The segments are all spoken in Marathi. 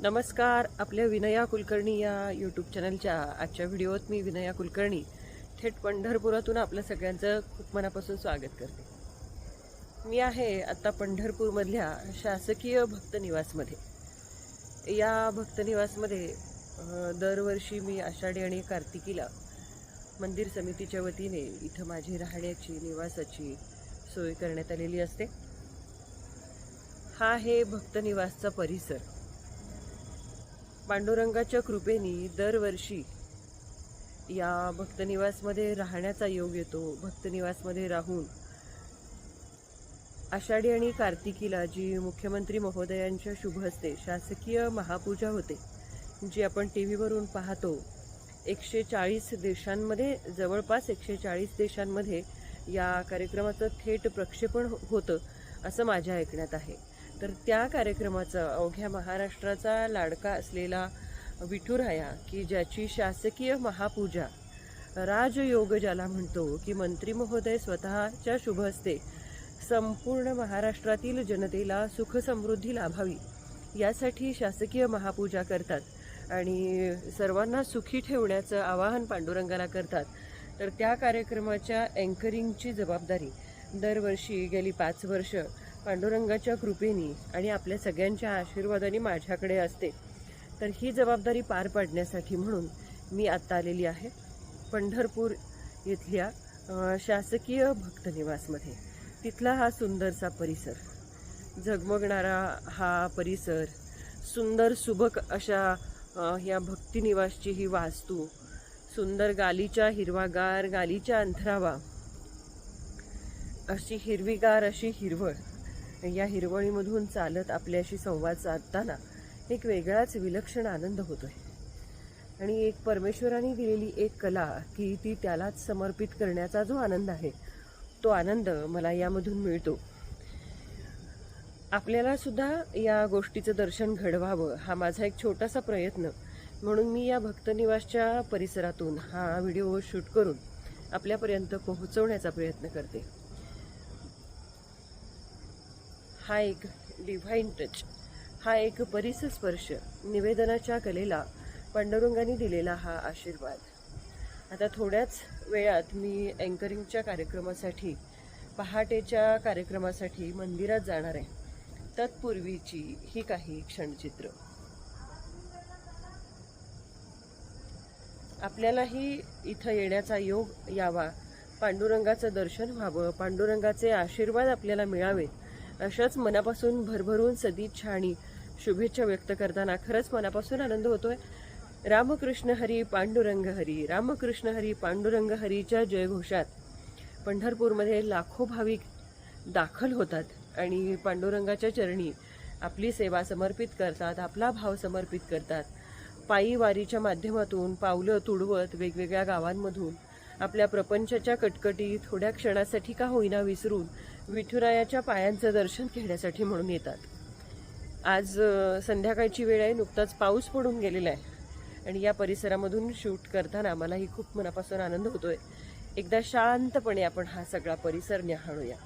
नमस्कार आपल्या विनया कुलकर्णी या यूट्यूब चॅनलच्या आजच्या व्हिडिओत मी विनया कुलकर्णी थेट पंढरपुरातून आपल्या सगळ्यांचं खूप मनापासून स्वागत करते. मी आहे आत्ता पंढरपूरमधल्या शासकीय भक्तनिवासमध्ये या भक्तनिवासमध्ये दरवर्षी मी आषाढी आणि कार्तिकीला मंदिर समितीच्या वतीने इथं माझी राहण्याची निवासाची सोय करण्यात आलेली असते. हा आहे भक्तनिवासचा परिसर. पांडुरंगाच्या कृपेने दरवर्षी या भक्तनिवासमध्ये राहण्याचा योग येतो. भक्तनिवासमध्ये राहून आषाढी आणि कार्तिकीला जी मुख्यमंत्री महोदयांच्या शुभ हस्ते शासकीय महापूजा होते जी आपण टी व्हीवरून पाहतो एकशे चाळीस देशांमध्ये जवळपास एकशे चाळीस देशांमध्ये या कार्यक्रमाचं थेट प्रक्षेपण हो-, होतं असं माझ्या ऐकण्यात आहे. तर त्या कार्यक्रमाचं अवघ्या महाराष्ट्राचा लाडका असलेला विठुराया की ज्याची शासकीय महापूजा राजयोग ज्याला म्हणतो की मंत्री महोदय स्वतःच्या असते संपूर्ण महाराष्ट्रातील जनतेला सुख समृद्धी लाभावी यासाठी शासकीय महापूजा करतात आणि सर्वांना सुखी ठेवण्याचं आवाहन पांडुरंगाला करतात. तर त्या कार्यक्रमाच्या अँकरिंगची जबाबदारी दरवर्षी गेली पाच वर्ष पांडुरंगाच्या कृपेने आणि आपल्या सगळ्यांच्या आशीर्वादाने माझ्याकडे असते. तर ही जबाबदारी पार पाडण्यासाठी म्हणून मी आत्ता आलेली आहे. पंढरपूर इथल्या शासकीय भक्तनिवासमध्ये. तिथला हा सुंदरसा परिसर. झगमगणारा हा परिसर सुंदर सुबक अशा ह्या भक्तिनिवासची ही वास्तू सुंदर गालीच्या हिरवागार गालीच्या अंथरावा अशी हिरवीगार अशी हिरवळ या हिरवळीमधून चालत आपल्याशी संवाद साधताना एक वेगळाच विलक्षण आनंद होतोय. आणि एक परमेश्वराने दिलेली एक कला की ती त्यालाच समर्पित करण्याचा जो आनंद आहे तो आनंद मला यामधून मिळतो. आपल्याला सुद्धा या गोष्टीचं दर्शन घडवावं हा माझा एक छोटासा प्रयत्न. म्हणून मी या भक्तनिवासच्या परिसरातून हा व्हिडिओ शूट करून आपल्यापर्यंत पोहोचवण्याचा प्रयत्न करते. हा एक डिव्हाइन टच हा एक परिसस्पर्श निवेदनाच्या कलेला पंडुरंगाने दिलेला हा आशीर्वाद. आता थोड्याच वेळात मी अँकरिंगच्या कार्यक्रमासाठी पहाटेच्या कार्यक्रमासाठी मंदिरात जाणार आहे. तत्पूर्वीची ही काही क्षणचित्र. आपल्यालाही इथं येण्याचा योग यावा. पांडुरंगाचं दर्शन व्हावं. पांडुरंगाचे आशीर्वाद आपल्याला मिळावेत. अशाच मनापासून भरभरून सदिच्छा आणि शुभेच्छा व्यक्त करताना खरंच मनापासून आनंद होतोय. रामकृष्ण हरी पांडुरंग हरी. रामकृष्ण हरी पांडुरंग हरीच्या जयघोषात पंढरपूरमध्ये लाखो भाविक दाखल होतात आणि पांडुरंगाच्या चरणी आपली सेवा समर्पित करतात आपला भाव समर्पित करतात. पायी वारीच्या माध्यमातून पावलं तुडवत वेगवेगळ्या गावांमधून आपल्या प्रपंचाच्या कटकटी थोड्या क्षणासाठी का होईना विसरून विठुरायाच्या पायांचं दर्शन घेण्यासाठी म्हणून येतात. आज संध्याकाळची वेळ आहे नुकताच पाऊस पडून गेलेला आहे. आणि या परिसरामधून शूट करताना मलाही खूप मनापासून आनंद होतोय. एकदा शांतपणे आपण हा सगळा परिसर न्याहाळूया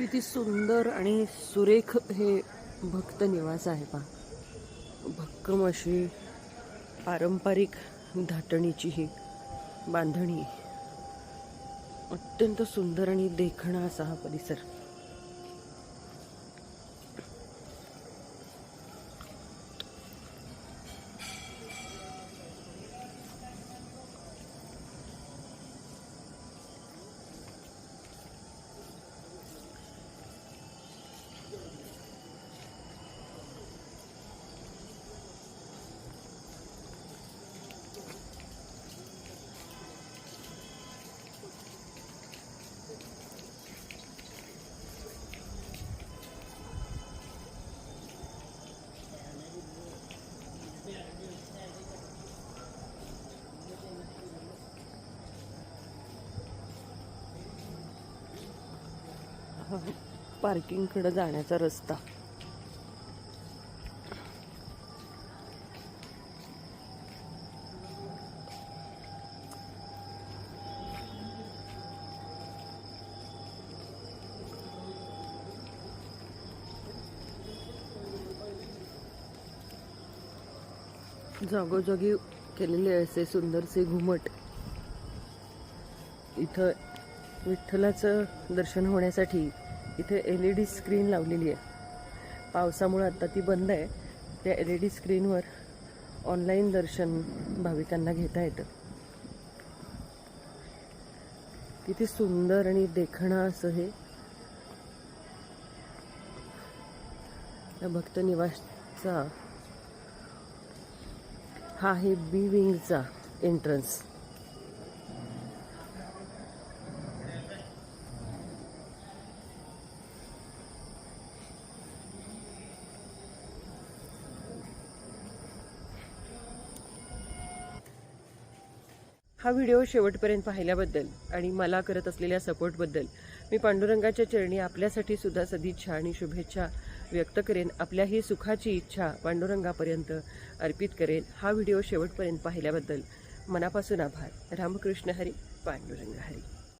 किती सुंदर आणि सुरेख हे भक्त निवास आहे पा भक्कम अशी पारंपरिक धाटणीची ही बांधणी. अत्यंत सुंदर आणि देखणा असा हा परिसर. पार्किंगकडं जाण्याचा रस्ता. जागोजागी केलेले असे सुंदरसे घुमट. इथं विठ्ठलाचं दर्शन होण्यासाठी इथे एल ई डी स्क्रीन लावलेली आहे. पावसामुळे आत्ता ती बंद आहे. त्या एल ई डी स्क्रीनवर ऑनलाईन दर्शन भाविकांना घेता येतं. किती सुंदर आणि देखणं असं हे. या भक्त निवासचा हा आहे बी विंगचा एंट्रन्स हा व्हिडिओ शेवटपर्यंत पाहिल्याबद्दल आणि मला करत असलेल्या सपोर्टबद्दल मी पांडुरंगाच्या चरणी आपल्यासाठी सुद्धा सदिच्छा आणि शुभेच्छा व्यक्त करेन. आपल्याही सुखाची इच्छा पांडुरंगापर्यंत अर्पित करेन. हा व्हिडिओ शेवटपर्यंत पाहिल्याबद्दल मनापासून आभार. रामकृष्ण हरी पांडुरंग हरी.